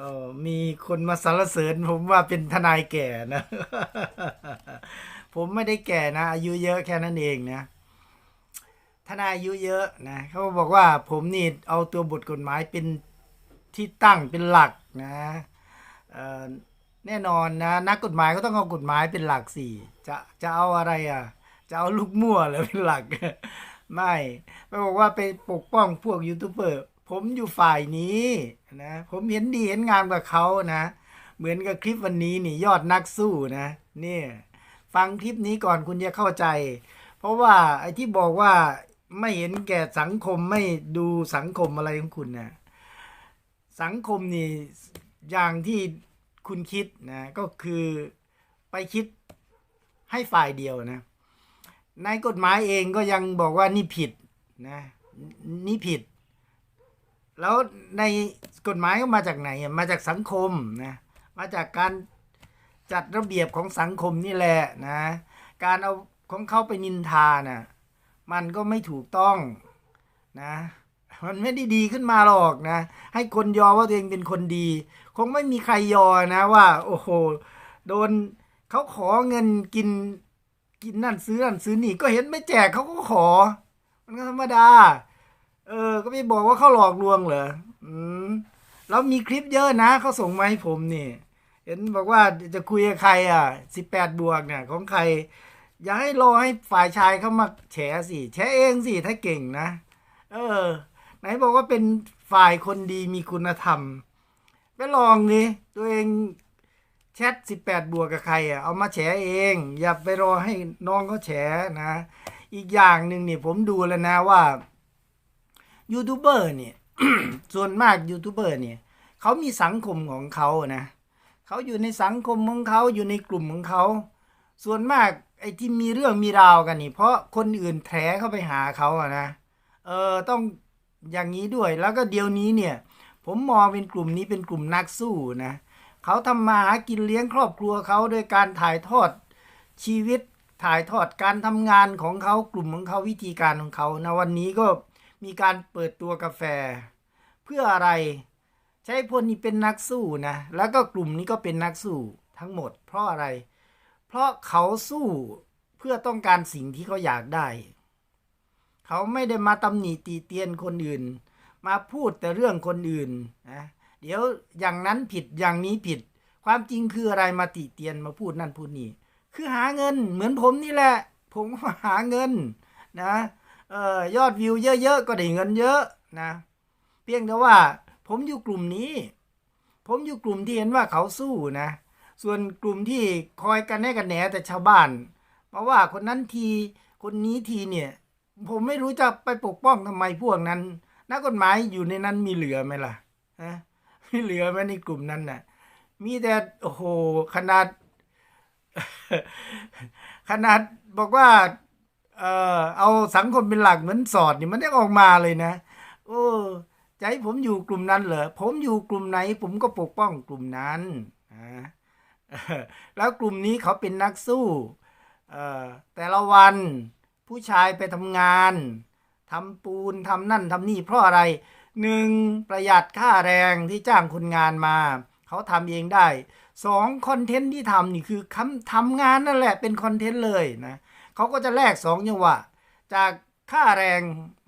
ออมีคนมาสรรเสริญผมว่าเป็นทนายแก่นะ ผมไม่ได้แก่นะ อายุเยอะแค่นั้นเองนะ ทนายอายุเยอะนะเขาบอกว่าผมนี่เอาตัวบทกฎหมายเป็นที่ตั้งเป็นหลักนะแน่นอนนะ นักกฎหมายก็ต้องเอากฎหมายเป็นหลักสิจะจะเอาอะไรอะ จะเอาลูกมั่วเหรือเป็นหลัก ไม่ไปบอกว่าไปปกป้องพวกยูทูบเบอร์ ผมอยู่ฝ่ายนี้ นะผมเห็นดีเห็นงามกับเขานะ เหมือนกับคลิปวันนี้นี่ยอดนักสู้นะเนี่ยฟังคลิปนี้ก่อนคุณจะเข้าใจ เพราะว่าไอ้ที่บอกว่าไม่เห็นแก่สังคมไม่ดูสังคมอะไรของคุณนะสังคมนี่อย่างที่คุณคิดนะก็คือไปคิดให้ฝ่ายเดียวนะในกฎหมายเองก็ยังบอกว่านี่ผิดนะนี่ผิด แล้วในกฎหมายก็มาจากไหนอะมาจากสังคมนะมาจากการจัดระเบียบของสังคมนี่แหละนะการเอาของเขาไปนินทาน่ะมันก็ไม่ถูกต้องนะมันไม่ได้ดีขึ้นมาหรอกนะ ให้คนยอว่าตัวเองเป็นคนดี คงไม่มีใครยอนะว่า โอ้โห โดนเขาขอเงินกินกินนั่นซื้อนั่นซื้อนี่ก็เห็นไม่แจกเขาก็ขอ มันก็ธรรมดา เออ ก็ไม่บอกว่าเขาหลอกลวงเหรออืมแล้วมีคลิปเยอะนะเขาส่งมาให้ผมนี่ เห็นบอกว่าจะคุยกับใครอะสิบแปดบวกเนี่ย ของใคร อย่าให้รอให้ฝ่ายชายเขามาแฉสิแฉเองสิถ้าเก่งนะ เออ ไหนบอกว่าเป็นฝ่ายคนดีมีคุณธรรมไปลองดิตัวเองแชทสิบแปดบวกกับใครอะเอามาแฉเอง อย่าไปรอให้น้องเขาแฉนะ อีกอย่างหนึ่งเนี่ยผมดูแล้วนะว่า ยูทูบเบอร์เนี่ยส่วนมากยูทูบเบอร์เนี่ยเขามีสังคมของเขานะเขาอยู่ในสังคมของเขาอยู่ในกลุ่มของเขาส่วนมากไอ้ที่มีเรื่องมีราวกันนี่ เพราะคนอื่นแถเข้าไปหาเขาอะนะเออต้องอย่างนี้ด้วยแล้วก็เดี๋ยวนี้เนี่ย ผมมองเป็นกลุ่มนี้เป็นกลุ่มนักสู้นะเขาทำมาหากินเลี้ยงครอบครัวเขาโดยการถ่ายทอดชีวิตถ่ายทอดการทำงานของเขากลุ่มของเขาวิธีการของเขานะวันนี้ก็ มีการเปิดตัวกาแฟ เพื่ออะไร ใช้พลนี้เป็นนักสู้นะ แล้วก็กลุ่มนี้ก็เป็นนักสู้ทั้งหมด เพราะอะไร เพราะเขาสู้เพื่อต้องการสิ่งที่เขาอยากได้ เขาไม่ได้มาตำหนิตีเตียนคนอื่น มาพูดแต่เรื่องคนอื่นนะเดี๋ยวอย่างนั้นผิดอย่างนี้ผิด ความจริงคืออะไรมาติเตียนมาพูดนั่นพูดนี่คือหาเงินเหมือนผมนี่แหละ ผมหาเงินนะ เออยอดวิวเยอะๆก็ได้เงินเยอะนะ เพียงแต่ว่า ผมอยู่กลุ่มนี้ ผมอยู่กลุ่มที่เห็นว่าเขาสู้นะ ส่วนกลุ่มที่คอยกันแน่กันแหนแต่ชาวบ้าน เพราะว่าคนนั้นทีคนนี้ทีเนี่ย ผมไม่รู้จะไปปกป้องทำไมพวกนั้น นักกฎหมายอยู่ในนั้นมีเหลือไหมล่ะฮะมีเหลือไหมในกลุ่มนั้นน่ะ มีแต่โอ้โหขนาดขนาดบอกว่า เออเอาสังคมเป็นหลักเหมือนสอดนี่มันได้ออกมาเลยนะโอ้จให้ผมอยู่กลุ่มนั้นเหรอผมอยู่กลุ่มไหน ผมก็ปกป้องกลุ่มนั้นนะแล้วกลุ่มนี้เขาเป็นนักสู้เออแต่ละวันผู้ชายไปทำงานทำปูนทำนั่นทำนี่เพราะอะไรหนึ่งประหยัดค่าแรงที่จ้างคนงานมา เขาทำเองได้สองคอนเทนต์ที่ทำนี่คือคำทำงานนั่นแหละเป็นคอนเทนต์เลยนะเขาก็จะแลกสองจังหวะ จากค่าแรง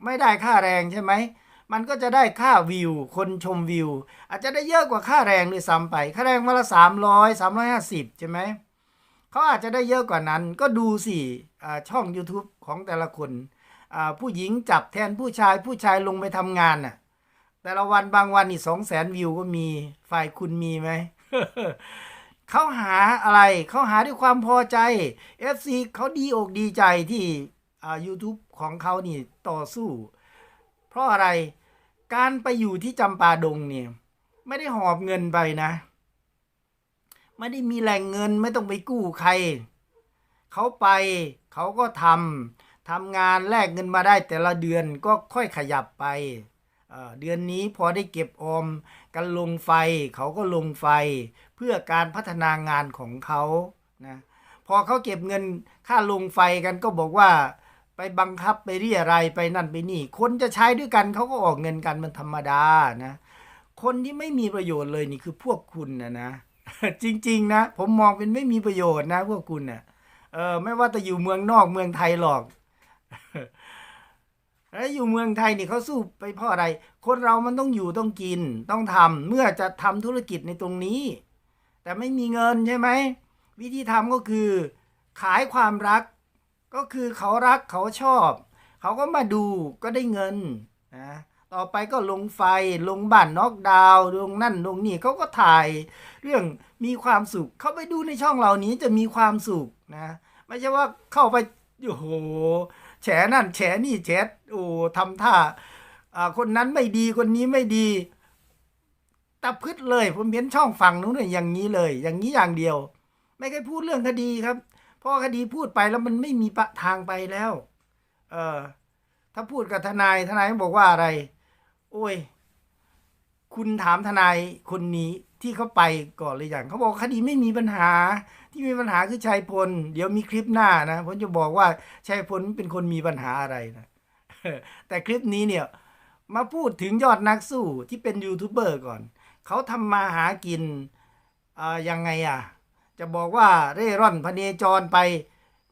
ไม่ได้ค่าแรงใช่ไหม มันก็จะได้ค่าวิว คนชมวิว อาจจะได้เยอะกว่าค่าแรงด้วยซ้ำไป ค่าแรงวันละสามร้อยสามร้อยห้าสิบใช่ไหมเขาอาจจะได้เยอะกว่านั้น ก็ดูสิช่อง YouTube ของแต่ละคนผู้หญิงจับแทนผู้ชายผู้ชายลงไปทำงานน่ะแต่ละวันบางวันนี่สองแสนวิวก็มีฝ่ายคุณมีไหม เขาหาอะไร เขาหาด้วยความพอใจ FC เขาดีอกดีใจที่อ่า YouTube ของเขานี่ต่อสู้ เพราะอะไรการไปอยู่ที่จำปาดงเนี่ย ไม่ได้หอบเงินไปนะ ไม่ได้มีแหล่งเงินไม่ต้องไปกู้ใคร เขาไปเขาก็ทำทำงานแลกเงินมาได้แต่ละเดือนก็ค่อยขยับไป เดือนนี้พอได้เก็บออมกันลงไฟ เขาก็ลงไฟ เพื่อการพัฒนางานของเขานะพอเขาเก็บเงินค่าลงไฟกันก็บอกว่าไปบังคับไปเรียอะไรไปนั่นไปนี่ คนจะใช้ด้วยกันเขาก็ออกเงินกันมันธรรมดานะคนที่ไม่มีประโยชน์เลยนี่คือพวกคุณนะนะ จริง ๆ นะ ผมมองเป็นไม่มีประโยชน์นะ พวกคุณนะ่ะเออไม่ว่าจะอยู่เมืองนอกเมืองไทยหรอก แล้วอยู่เมืองไทยนี่เขาสู้ไปเพราะอะไร คนเรามันต้องอยู่ต้องกิน ต้องทำเมื่อจะทำธุรกิจในตรงนี้ แต่ไม่มีเงินใช่ไหมวิธีทำก็คือ ขายความรัก ก็คือเขารักเขาชอบ เขาก็มาดูก็ได้เงินนะต่อไปก็ลงไฟลงบ้านนอกดาวน์ลงนั่นลงนี่เขาก็ถ่าย เรื่องมีความสุข เข้าไปดูในช่องเหล่านี้จะมีความสุขนะ ไม่ใช่ว่าเข้าไปโอ้โห แฉนั่น แฉนี่แฉโอ้ทำท่าอคนนั้นไม่ดีคนนี้ไม่ดีตะพึดเลย ผมเห็นช่องฝั่งนู้นเนี่ยอย่างนี้เลย อย่างนี้อย่างเดียว ไม่เคยพูดเรื่องคดีครับพราะคดีพูดไปแล้วมันไม่มีปะทางไปแล้ว เออ ถ้าพูดกับทนายทนายบอกว่าอะไร โอ้ย คุณถามทนายคนนี้ ที่เขาไปก่อนเลยอย่างเขาบอกคดีไม่มีปัญหา ที่มีปัญหาคือชัยพล เดี๋ยวมีคลิปหน้านะผมจะบอกว่าชัยพลเป็นคนมีปัญหาอะไรนะแต่คลิปนี้เนี่ยมาพูดถึงยอดนักสู้ที่เป็นยูทูบเบอร์ก่อน เขาทำมาหากินอ่ายังไงอะ จะบอกว่าเร่ร่อนพเนจรไป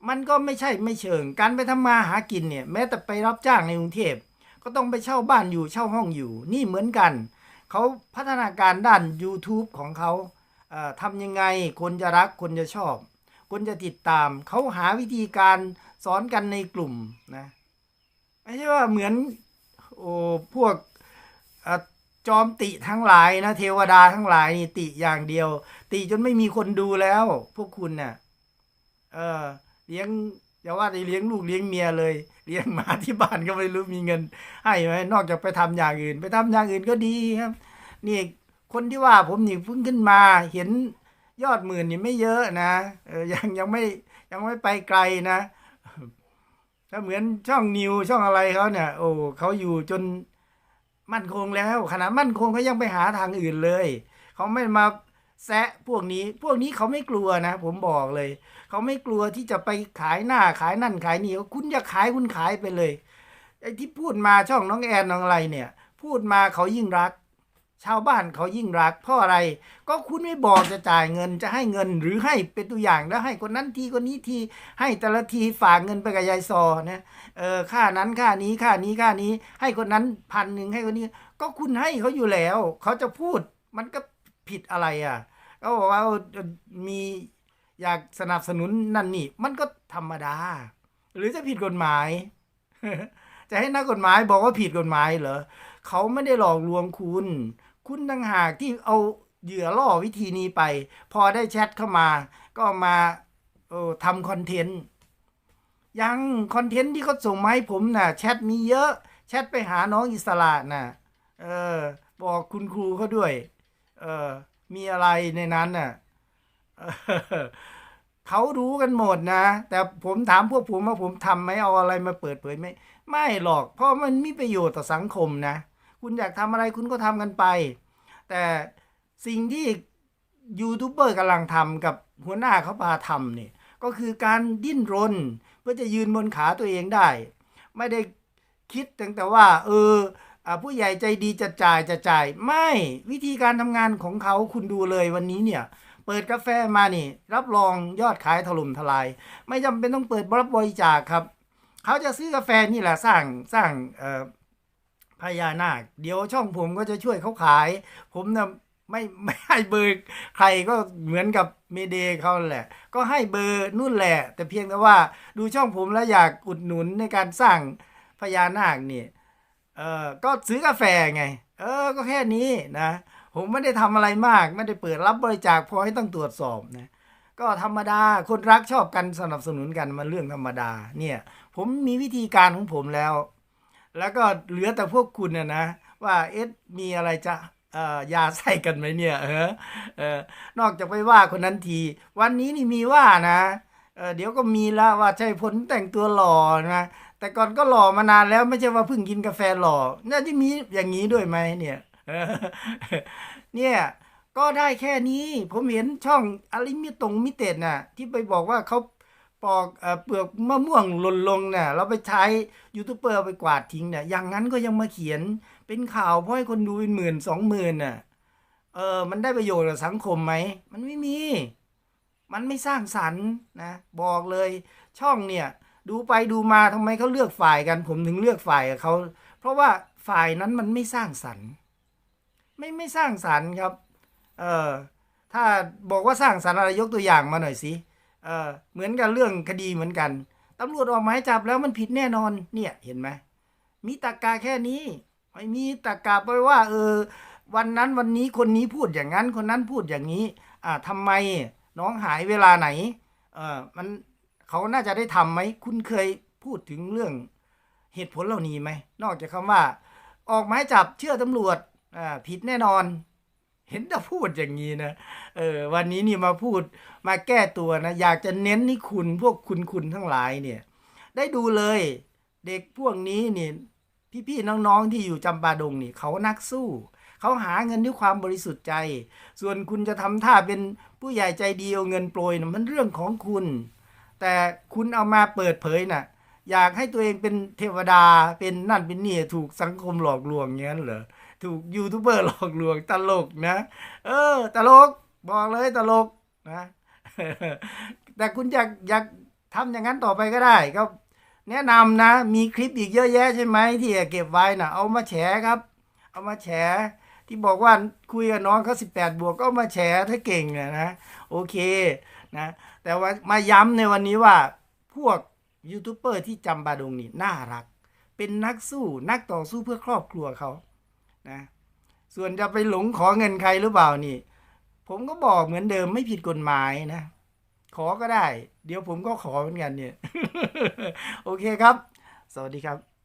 มันก็ไม่ใช่ไม่เชิง การไปทำมาหากินเนี่ย แม้แต่ไปรับจ้างในกรุงเทพก็ต้องไปเช่าบ้านอยู่เช่าห้องอยู่ นี่เหมือนกัน เขาพัฒนาการด้าน YouTube ของเขาทำยังไงคนจะรักคนจะชอบ คนจะติดตาม เขาหาวิธีการสอนกันในกลุ่มนะไม่ใช่ว่าเหมือนโอ้พวกอจอมติทั้งหลายนะเทวดาทั้งหลายนี่ติอย่างเดียว ติจนไม่มีคนดูแล้ว พวกคุณเนี่ยเออเลี้ยง อย่าว่าได้เลี้ยงลูกเลี้ยงเมียเลย เลี้ยงหมาที่บ้านก็ไม่รู้มีเงิน ให้ไหมนอกจากไปทำอย่างอื่น ไปทำอย่างอื่นก็ดีครับ นี่คนที่ว่าผมนี่เพิ่งขึ้นมา เห็นยอดหมื่นนี่ไม่เยอะนะเออยังยังไม่ยังไม่ไปไกลนะ ถ้าเหมือนช่องนิวช่องอะไรเขาเนี่ย โอ้เขาอยู่จนมั่นคงแล้วขนาดมั่นคงเขายังไปหาทางอื่นเลยเขาไม่มา แซะพวกนี้พวกนี้เขาไม่กลัวนะ ผมบอกเลย เขาไม่กลัวที่จะไปขายหน้าขายนั่นขายนี่คุณอยากขายคุณขายไปเลยไอ้ที่พูดมาช่องน้องแอนน้องอะไรเนี่ย พูดมาเขายิ่งรัก ชาวบ้านเขายิ่งรัก เพราะอะไร ก็คุณไม่บอกจะจ่ายเงินจะให้เงินหรือให้เป็นตัวอย่างแล้วให้คนนั้นทีคนนี้ทีให้แต่ละทีฝากเงินไปกับยายซอนะเออค่านั้นค่านี้ค่านี้ค่านี้ ให้คนนั้นพันหนึ่งให้คนนี้ ก็คุณให้เขาอยู่แล้ว เขาจะพูดมันก็ ผิดอะไรอะเขาบอกว่ามีอยากสนับสนุนนั่นนี่มันก็ธรรมดา หรือจะผิดกฎหมาย จะให้นักกฎหมายบอกว่าผิดกฎหมายเหรอเขาไม่ได้หลอกลวงคุณ คุณต่างหากที่เอาเหยื่อล่อวิธีนี้ไป พอได้แชทเข้ามา ก็มาทำคอนเทนต์ยังคอนเทนต์ที่เขาส่งมาให้ผมนะ่ะแชทมีเยอะ แชทไปหาน้องอิสระน่ะเออบอกคุณครูเขาด้วย เออ มีอะไรในนั้นน่ะเเขารู้กันหมดนะ แต่ผมถามพวกผมว่าผมทำไหมเอาอะไรมาเปิดเผยไหมไม่หรอก เพราะมันมีประโยชน์ต่อสังคมนะ คุณอยากทำอะไรคุณก็ทำกันไป แต่สิ่งที่ยูทูบเบอร์กำลังทำกับหัวหน้าเขาพาทำเนี่ยก็คือการดิ้นรน เพื่อจะยืนบนขาตัวเองได้ ไม่ได้คิดตั้งแต่ว่า เออ ผู้ใหญ่ใจดีจะจ่ายจะจ่าย ไม่วิธีการทำงานของเขาคุณดูเลยวันนี้เนี่ยเปิดกาแฟมานี่ รับรองยอดขายถล่มทลาย ไม่จำเป็นต้องเปิดรับบริจาคครับ เขาจะซื้อกาแฟนี่แหละสร้างสร้างพญานาค เดี๋ยวช่องผมก็จะช่วยเขาขาย ผมนะไม่ไม่ให้เบอร์ใครก็เหมือนกับเมเดเขาแหละ ก็ให้เบอร์นู่นแหละ แต่เพียงแต่ว่าดูช่องผมแล้วอยากอุดหนุนในการสร้างพญานาคนี่ เออก็ซื้อกาแฟไง เออ ก็แค่นี้นะ ผมไม่ได้ทำอะไรมาก ไม่ได้เปิดรับบริจาคพอให้ต้องตรวจสอบนะ ก็ธรรมดา คนรักชอบกันสนับสนุนกันมันเรื่องธรรมดา เนี่ย ผมมีวิธีการของผมแล้ว แล้วก็เหลือแต่พวกคุณนะนะ ว่าเอ๊ะมีอะไรจะเอ่อยาใส่กันไหมเนี่ยเออเออนอกจากไปว่าคนนั้นที วันนี้นี่มีว่านะ เดี๋ยวก็มีแล้วว่าใช่ผลแต่งตัวหล่อนะแต่ก่อนก็หล่อมานานแล้วไม่ใช่ว่าเพิ่งกินกาแฟหล่อ น่าจะมีอย่างนี้ด้วยไหมเนี่ยเนี่ยก็ได้แค่นี้ผมเห็นช่องอลิมิตงมิเต็ดน่ะ ที่ไปบอกว่าเขาปอกเปลือกมะม่วงหล่นลงเนี่ยเราไปใช้ยูทูบเบอร์ไปกวาดทิ้งเนี่ยอย่างนั้นก็ยังมาเขียนเป็นข่าวเพราะให้คนดูเป็นหมื่นสองหมื่นน่ะเออมันได้ประโยชน์กับสังคมไหม มันไม่มี มันไม่สร้างสรรค์นะบอกเลยช่องเนี่ยดูไปดูมาทำไมเขาเลือกฝ่ายกัน ผมถึงเลือกฝ่ายกับเขาเพราะว่าฝ่ายนั้นมันไม่สร้างสรรค์ไม่ไม่สร้างสรรค์ครับเออถ้าบอกว่าสร้างสรรค์อะไรยกตัวอย่างมาหน่อยสิเออเหมือนกับเรื่องคดีเหมือนกันตำรวจออกหมายจับแล้วมันผิดแน่นอนเนี่ยเห็นไหมมีตากาแค่นี้ไม่มีตากาไปว่าเออวันนั้นวันนี้คนนี้พูดอย่างนั้นคนนั้นพูดอย่างนี้อ่าทำไม น้องหายเวลาไหน เออมันเขาน่าจะได้ทำไหม คุณเคยพูดถึงเรื่องเหตุผลเหล่านี้ไหม นอกจากคำว่า ออกหมายจับเชื่อตำรวจอ่าผิดแน่นอน เห็นแต่พูดอย่างนี้นะ เออวันนี้นี่มาพูดมาแก้ตัวนะ อยากจะเน้นนี่คุณพวกคุณคุณทั้งหลายเนี่ย ได้ดูเลยเด็กพวกนี้นี่พี่ๆน้องๆที่อยู่จำปาดงนี่เขานักสู้ เขาหาเงินด้วยความบริสุทธิ์ใจ ส่วนคุณจะทำท่าเป็นผู้ใหญ่ใจดีเอาเงินโปรยนะมันเรื่องของคุณ แต่คุณเอามาเปิดเผยน่ะ อยากให้ตัวเองเป็นเทวดาเป็นนั่นเป็นนี่ถูกสังคมหลอกลวงอย่างนั้นเหรอถูกยูทูบเบอร์หลอกลวงตลกนะ เออ ตลกบอกเลยตลกนะแต่คุณอยากอยากทำอย่างนั้นต่อไปก็ได้ก็แนะนำนะ มีคลิปอีกเยอะแยะใช่ไหมที่เก็บไว้นะเอามาแฉครับ เอามาแฉ ที่บอกว่าคุยกับน้องเขาสิบแปดบวกก็เอามาแฉถ้าเก่งนะนะโอเคนะแต่ว่ามาย้ำในวันนี้ว่าพวกยูทูบเบอร์ที่จำบาดงนี่น่ารัก เป็นนักสู้นักต่อสู้เพื่อครอบครัวเขานะส่วนจะไปหลงขอเงินใครหรือเปล่านี่ ผมก็บอกเหมือนเดิมไม่ผิดกฎหมายนะ ขอก็ได้ เดี๋ยวผมก็ขอเหมือนกันเนี่ย โอเคครับ สวัสดีครับ